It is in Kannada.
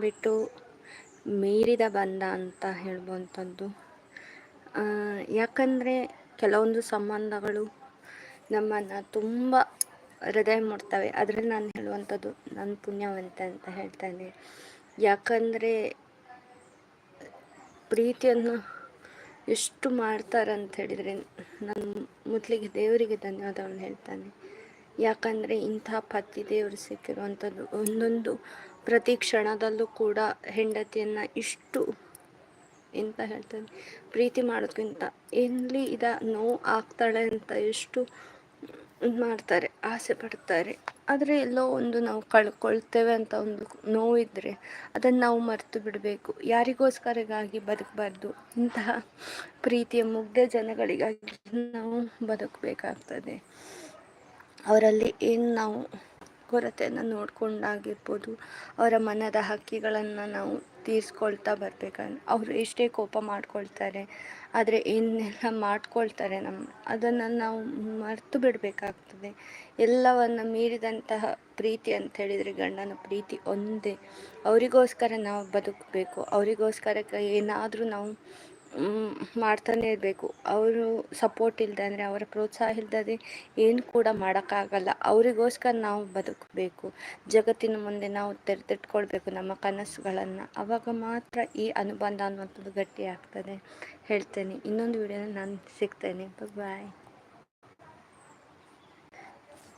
ಬಿಟ್ಟು ಮೀರಿದ ಬಂಧ ಅಂತ ಹೇಳುವಂಥದ್ದು ಯಾಕಂದರೆ ಕೆಲವೊಂದು ಸಂಬಂಧಗಳು ನಮ್ಮನ್ನು ತುಂಬ ಹೃದಯ ಮುಟ್ತವೆ. ಅದರಲ್ಲಿ ನಾನು ಹೇಳುವಂಥದ್ದು ನನ್ನ ಪುಣ್ಯವಂತ ಅಂತ ಹೇಳ್ತೇನೆ ಯಾಕಂದರೆ ಪ್ರೀತಿಯನ್ನು ಎಷ್ಟು ಮಾಡ್ತಾರಂತ ಹೇಳಿದರೆ ನಾನು ಮೊದಲಿಗೆ ದೇವರಿಗೆ ಧನ್ಯವಾದವನ್ನು ಹೇಳ್ತಾನೆ ಯಾಕಂದರೆ ಇಂಥ ಪತಿ ದೇವರು ಸಿಕ್ಕಿರುವಂಥದ್ದು. ಒಂದೊಂದು ಪ್ರತಿ ಕ್ಷಣದಲ್ಲೂ ಕೂಡ ಹೆಂಡತಿಯನ್ನು ಇಷ್ಟು ಎಂತ ಹೇಳ್ತಾನೆ, ಪ್ರೀತಿ ಮಾಡೋದಕ್ಕಿಂತ ಎಲ್ಲಿ ಇದ ನೋವು ಆಗ್ತಾಳೆ ಅಂತ ಎಷ್ಟು ಮಾಡ್ತಾರೆ, ಆಸೆ ಪಡ್ತಾರೆ. ಆದರೆ ಎಲ್ಲೋ ಒಂದು ನಾವು ಕಳ್ಕೊಳ್ತೇವೆ ಅಂತ ಒಂದು ನೋವಿದ್ದರೆ ಅದನ್ನು ನಾವು ಮರೆತು ಬಿಡಬೇಕು. ಯಾರಿಗೋಸ್ಕರಗಾಗಿ ಬದುಕಬಾರ್ದು? ಇಂತಹ ಪ್ರೀತಿಯ ಮುಗ್ಧ ಜನಗಳಿಗಾಗಿ ನಾವು ಬದುಕಬೇಕಾಗ್ತದೆ. ಅವರಲ್ಲಿ ಏನು ನಾವು ಕೊರತೆಯನ್ನು ನೋಡಿಕೊಂಡಾಗಿರ್ಬೋದು, ಅವರ ಮನದ ಹಕ್ಕಿಗಳನ್ನು ನಾವು ತೀರಿಸ್ಕೊಳ್ತಾ ಬರಬೇಕಂದ್ರೆ ಅವರು ಎಷ್ಟೇ ಕೋಪ ಮಾಡ್ಕೊಳ್ತಾರೆ, ಆದರೆ ಏನೆಲ್ಲ ಮಾಡ್ಕೊಳ್ತಾರೆ ನಮ್ಮ ಅದನ್ನು ನಾವು ಮರೆತು ಬಿಡಬೇಕಾಗ್ತದೆ. ಎಲ್ಲವನ್ನು ಮೀರಿದಂತಹ ಪ್ರೀತಿ ಅಂತ ಹೇಳಿದರೆ ಗಂಡನ ಪ್ರೀತಿ ಒಂದೇ. ಅವರಿಗೋಸ್ಕರ ನಾವು ಬದುಕಬೇಕು ಅವರಿಗೋಸ್ಕರ ಏನಾದರೂ ನಾವು ಮಾಡ್ತಾನೆ ಇರಬೇಕು. ಅವರು ಸಪೋರ್ಟ್ ಇಲ್ಲದೆ ಅಂದರೆ ಅವರ ಪ್ರೋತ್ಸಾಹ ಇಲ್ಲದೆ ಏನು ಕೂಡ ಮಾಡೋಕ್ಕಾಗಲ್ಲ. ಅವರಿಗೋಸ್ಕರ ನಾವು ಬದುಕಬೇಕು. ಜಗತ್ತಿನ ಮುಂದೆ ನಾವು ತೆರೆದಿಟ್ಕೊಳ್ಬೇಕು ನಮ್ಮ ಕನಸುಗಳನ್ನು. ಅವಾಗ ಮಾತ್ರ ಈ ಅನುಬಂಧ ಅನ್ನುವಂಥದ್ದು ಗಟ್ಟಿ ಆಗ್ತದೆ ಹೇಳ್ತೇನೆ. ಇನ್ನೊಂದು ವಿಡಿಯೋನ ನಾನು ಸಿಗ್ತೇನೆ. ಬಾಯ್